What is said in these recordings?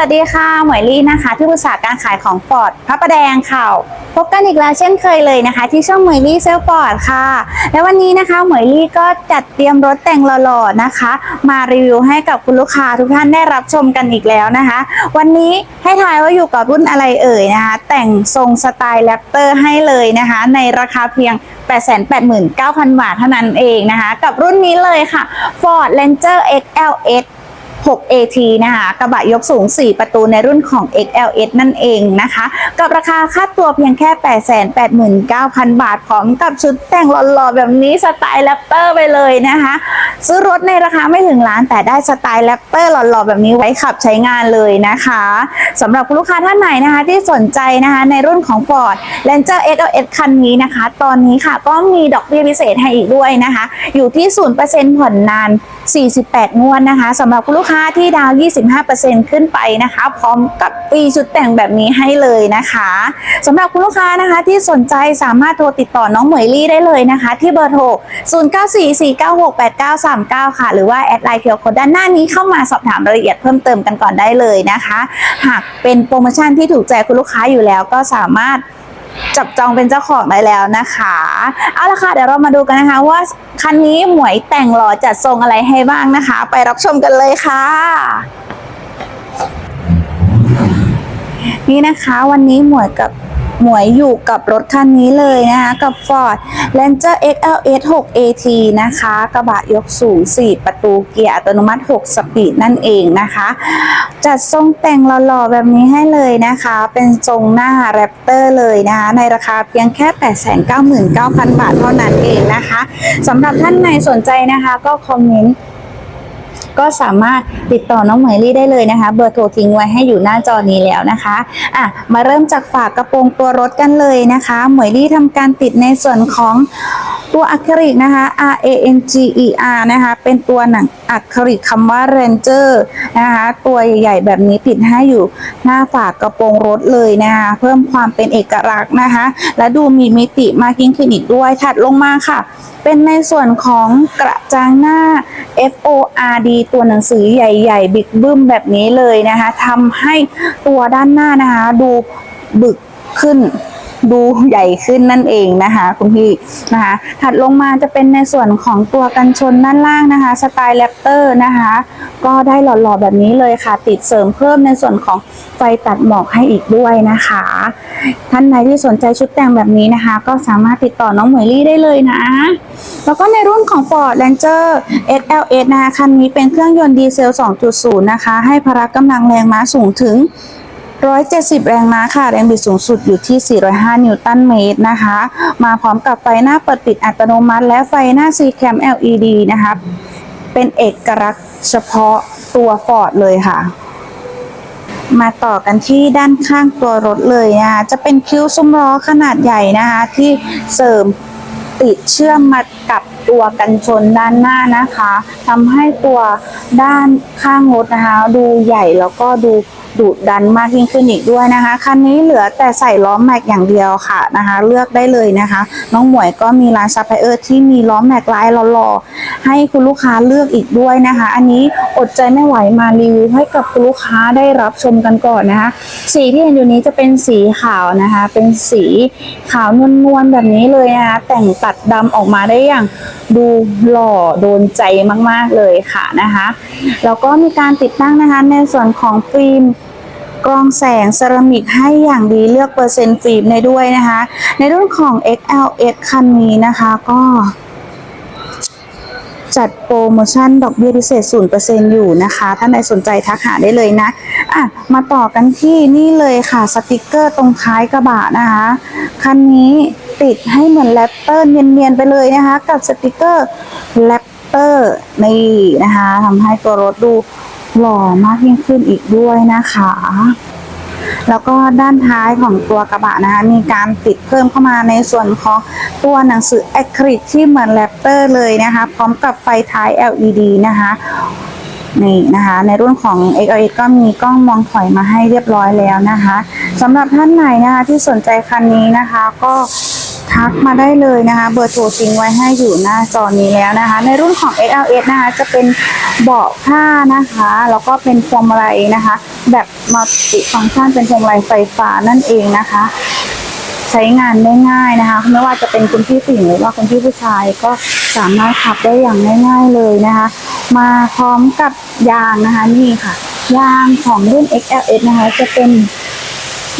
สวัสดีค่ะหมวยลี่นะคะ ที่ปรึกษาการขายของฟอร์ดพระประแดงค่ะพบกันอีกแล้วเช่นเคยเลยนะคะ ที่ช่องหมวยลี่เซลฟอร์ดค่ะ และวันนี้นะคะหมวยลี่ก็จัดเตรียมรถแต่งหล่อๆนะคะ มารีวิวให้กับคุณลูกค้าทุกท่านได้รับชมกันอีกแล้วนะคะ วันนี้ให้ทายว่าอยู่กับรุ่นอะไรเอ่ยนะคะ แต่งทรงสไตล์แรปเตอร์ให้เลยนะคะ ในราคาเพียง889,000 บาทเท่านั้นเองนะคะ กับรุ่นนี้เลยค่ะ Ford Ranger XLS 6AT นะคะกระบะยกสูง 4 ประตูในรุ่นของ XLS นั่นเองนะคะ กับราคาค่าตัวเพียงแค่ 889,000 บาท พร้อมกับชุดแต่งหล่อๆ แบบนี้สไตล์แรปเตอร์ไปเลยนะคะ ซื้อรถในราคาไม่ถึงล้านแต่ได้สไตล์แรปเตอร์หล่อๆ แบบนี้ไว้ขับใช้งานเลยนะคะสำหรับคุณลูกค้าท่านไหนนะคะ ที่สนใจนะคะในรุ่นของ Ford Ranger XLS คันนี้นะคะ ตอนนี้ค่ะก็มีดอกเบี้ยพิเศษให้อีกด้วยนะคะ อยู่ที่ 0%ผ่อนนาน 48 งวดนะคะสำหรับคุณลูกค้าที่ดาวน์25%ขึ้นไปนะคะ พร้อมกับฟรีชุดแต่งแบบนี้ให้เลยนะคะสำหรับคุณลูกค้านะคะที่สนใจสามารถโทรติดต่อน้องเหมยลี่ได้เลยนะคะ ที่เบอร์โทร 0944968939 ค่ะ หรือว่าแอดไลน์เคียวโคด้านหน้านี้เข้ามาสอบถามรายละเอียดเพิ่มเติมกันก่อนได้เลยนะคะ หากเป็นโปรโมชั่นที่ถูกใจคุณลูกค้าอยู่แล้วก็สามารถ จับจองเป็นเจ้าของได้แล้วนะคะเอาละค่ะเดี๋ยวเรามาดูกันนะคะ ว่าคันนี้หมวยแต่งหล่อจัดทรงอะไรให้บ้างนะคะ ไปรับชมกันเลยค่ะ นี่นะคะวันนี้หมวยกับ หมวยอยู่กับรถคันนี้เลยนะคะกับ Ford Ranger XLS 6 AT นะคะ กระบะยกสูง 4 ประตูเกียร์อัตโนมัติ 6 สปีดนั่นเองนะคะ จัดทรงแต่งหล่อๆแบบนี้ให้เลยนะคะ เป็นทรงหน้าแรปเตอร์เลยนะคะ ในราคาเพียงแค่ 899,000 บาทเท่านั้นเองนะคะสำหรับท่านไหนสนใจนะคะก็คอมเมนต์ ก็สามารถติดต่อน้องเหมยลี่ได้เลยนะคะ เบอร์โทรทิ้งไว้ให้อยู่หน้าจอนี้แล้วนะคะอะมาเริ่มจากฝากกระโปรงตัวรถกันเลยนะคะ เหมยลี่ทำการติดในส่วนของ ตัวอะคริลิกนะคะ R A N G E R นะคะ เป็นตัวหนังอะคริลิกคำว่า Ranger นะคะ ตัวใหญ่ๆแบบนี้ติดให้อยู่หน้าฝากกระโปรงรถเลยนะคะ เพิ่มความเป็นเอกลักษณ์นะคะ และดูมีมิติมากยิ่งขึ้นอีกด้วยถัดลงมาค่ะ เป็นในส่วนของกระจังหน้า F O R D ตัวหนังสือใหญ่ๆ บิ๊กบึ้มแบบนี้เลยนะคะทำให้ตัวด้านหน้านะคะ ดูบึกขึ้น ดูใหญ่ขึ้นนั่นเองนะคะ คุณพี่นะคะ ถัดลงมาจะเป็นในส่วนของตัวกันชนด้านล่างนะคะ สไตล์แรปเตอร์นะคะ ก็ได้หล่อๆแบบนี้เลยค่ะ ติดเสริมเพิ่มในส่วนของไฟตัดหมอกให้อีกด้วยนะคะ ท่านไหนที่สนใจชุดแต่งแบบนี้นะคะ ก็สามารถติดต่อน้องเหมยลี่ได้เลยนะ แล้วก็ในรุ่นของ Ford Ranger XLS นะคะคันนี้เป็นเครื่องยนต์ดีเซล 2.0 นะคะ ให้พละกำลังแรงม้าสูงถึง 170 แรงม้าค่ะ แรงบิดสูงสุดอยู่ที่ 405 นิวตันเมตรนะคะ มาพร้อมกับไฟหน้าเปิดปิดอัตโนมัติ และไฟหน้า C cam LED นะคะ เป็นเอกลักษณ์เฉพาะตัว Ford เลยค่ะ มาต่อกันที่ด้านข้างตัวรถเลยนะคะจะเป็นคิ้วซุ้มล้อขนาดใหญ่นะคะ ที่เสริมติดเชื่อมมากับตัวกันชนด้านหน้านะคะทำให้ตัวด้านข้างรถนะคะ ดูใหญ่แล้วก็ดู ดุดันมากยิ่งขึ้นอีกด้วยนะคะคันนี้เหลือแต่ใส่ล้อแม็กอย่างเดียวค่ะนะคะ เลือกได้เลยนะคะ น้องหมวยก็มีร้านซัพพลายเออร์ที่มีล้อแม็กลายหล่อๆให้คุณลูกค้าเลือกอีกด้วยนะคะ อันนี้อดใจไม่ไหวมารีวิวให้กับคุณลูกค้าได้รับชมกันก่อนนะคะ สีที่เห็นอยู่นี้จะเป็นสีขาวนะคะ เป็นสีขาวนวลๆแบบนี้เลยนะคะ แต่งตัดดำออกมาได้อย่างดูหล่อโดนใจมากๆเลยค่ะนะคะแล้วก็มีการติดตั้งนะคะในส่วนของฟิล์ม กรองแสงเซรามิกให้อย่างดีเลือกเปอร์เซ็นต์ฟิล์มในด้วยนะคะ ในรุ่นของ XLS คันนี้นะคะก็จัดโปรโมชั่นดอกเบี้ยพิเศษ 0%อยู่นะคะท่านใดสนใจทักหาได้เลยนะ อะ มาต่อกันที่นี่เลยค่ะ สติกเกอร์ตรงท้ายกระบะนะคะ คันนี้ติดให้เหมือนแรปเตอร์เนียนๆไปเลยนะคะ กับสติกเกอร์แรปเตอร์นี่นะคะทำให้ตัวรถดู หล่อมากยิ่งขึ้นอีกด้วยนะคะ แล้วก็ด้านท้ายของตัวกระบะนะคะมีการติดเพิ่มเข้ามาในส่วนของตัวหนังสืออะคริลิกที่เหมือนแรปเตอร์เลยนะคะ พร้อมกับไฟท้าย LED นะคะนี่นะคะในรุ่นของ XLS ก็มีกล้องมองถอยมาให้เรียบร้อยแล้วนะคะสำหรับท่านไหนนะคะที่สนใจคันนี้นะคะ ก็ ทักมาได้เลยนะคะ เบอร์โทรทิ้งไว้ให้อยู่หน้าจอนี้แล้วนะคะ ในรุ่นของ XLS นะคะ จะเป็นเบาะผ้านะคะ แล้วก็เป็นพวงมาลัยนะคะ แบบมัลติฟังก์ชันเป็นพวงมาลัยไฟฟ้านั่นเองนะคะ ใช้งานได้ง่ายนะคะ ไม่ว่าจะเป็นคุณพี่ผู้หญิงหรือว่าคุณพี่ผู้ชายก็สามารถขับได้อย่างง่ายๆเลยนะคะ มาพร้อมกับยางนะคะนี่ค่ะ ยางของรุ่น XLS นะคะ จะเป็น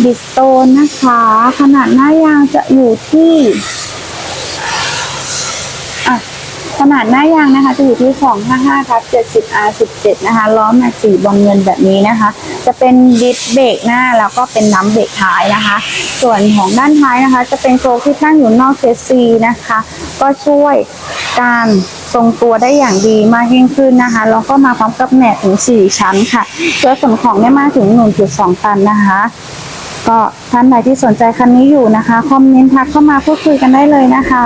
บิสโตนนะคะ ขนาดหน้ายางจะอยู่ที่ขนาดหน้ายางนะคะจะอยู่ที่ 255ทับ70 R17 นะคะ ล้อแม็กสีบอลเงินแบบนี้นะคะ จะเป็นดิสเบรกหน้าแล้วก็เป็นน้ำเบรกท้ายนะคะ ส่วนของด้านท้ายนะคะ จะเป็นโชว์ที่ตั้งอยู่นอกเซซีนะคะ ก็ช่วยการทรงตัวได้อย่างดีมากยิ่งขึ้นนะคะแล้วก็มาพร้อมกับแหนบถึง 4 ชั้นค่ะเพื่อส่งของได้มากถึง 1.2 ตันนะคะ ก็ท่านใดที่สนใจคันนี้อยู่นะคะ คอมเมนต์ทักเข้ามาพูดคุยกันได้เลยนะคะ